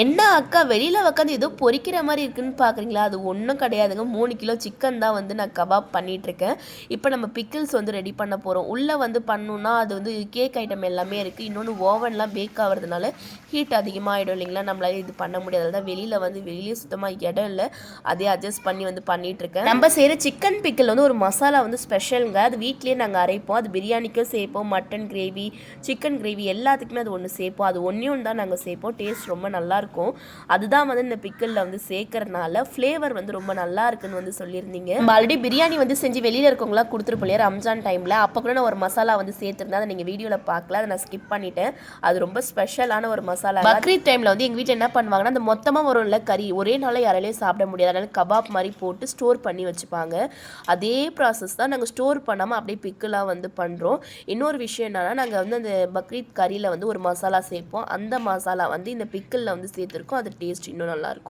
என்ன அக்கா வெளியில் உட்காந்து ஏதோ பொரிக்கிற மாதிரி இருக்குன்னு பார்க்குறீங்களா அது ஒன்றும் கிடையாதுங்க. மூணு கிலோ சிக்கன் தான் வந்து நான் கபாப் பண்ணிகிட்ருக்கேன் இப்போ நம்ம பிக்கிள்ஸ் வந்து ரெடி பண்ண போகிறோம் உள்ளே வந்து பண்ணணுன்னா அது வந்து கேக் ஐட்டம் எல்லாமே இருக்குது இன்னொன்று ஓவன்லாம் பேக் ஆகிறதுனால ஹீட் அதிகமாகிடும் இல்லைங்களா? நம்மளால இது பண்ண முடியாது. தான் வெளியில் வந்து வெளியே சுத்தமாக இடம் இல்லை. அதே அட்ஜஸ்ட் பண்ணி வந்து பண்ணிகிட்ருக்கேன் நம்ம செய்கிற சிக்கன் பிக்கிள் வந்து ஒரு மசாலா வந்து ஸ்பெஷலுங்க அது வீட்லேயே நாங்கள் அரைப்போம். அது பிரியாணிக்கும் சேர்ப்போம். மட்டன் கிரேவி சிக்கன் கிரேவி எல்லாத்துக்குமே அது ஒன்று சேர்ப்போம். அது ஒன்றே ஒன்று தான் நாங்கள் சேர்ப்போம். டேஸ்ட் ரொம்ப நல்லா இருக்கும் அதுதான் வந்து இந்த பிக்கலில் வந்து சேர்க்கறதுனால ஃப்ளேவர் வந்து ரொம்ப நல்லா இருக்குன்னு வந்து சொல்லியிருந்தீங்க. நம்ம ஆல்ரெடி பிரியாணி வந்து செஞ்சு வெளியில் இருக்கவங்களாம் கொடுத்துருப்போம் இல்லையா ரம்ஜான் டைமில் அப்போ கூட நான் ஒரு மசாலா வந்து சேர்த்துருந்தேன். அதை நீங்கள் வீடியோவில் பார்க்கல. அதை நான் ஸ்கிப் பண்ணிட்டேன். அது ரொம்ப ஸ்பெஷலான ஒரு மசாலா. பக்ரீத் டைமில் வந்து எங்கள் வீட்டில் என்ன பண்ணுவாங்கன்னா அந்த மொத்தமாக வரும்ல கறி ஒரே நாளில் யாராலையும் சாப்பிட முடியாது. அதனால கபாப் மாதிரி போட்டு ஸ்டோர் பண்ணி வச்சுப்பாங்க. அதே ப்ராசஸ் தான் நாங்கள் ஸ்டோர் பண்ணாமல் அப்படியே பிக்கலாக வந்து பண்ணுறோம் இன்னொரு விஷயம் என்னென்னா நாங்கள் வந்து அந்த பக்ரீத் கறியில் வந்து ஒரு மசாலா சேர்ப்போம். அந்த மசாலா வந்து இந்த பிக்கிளில் வந்து சேர்த்துருக்கோம் அது டேஸ்ட் இன்னும் நல்லாயிருக்கும்.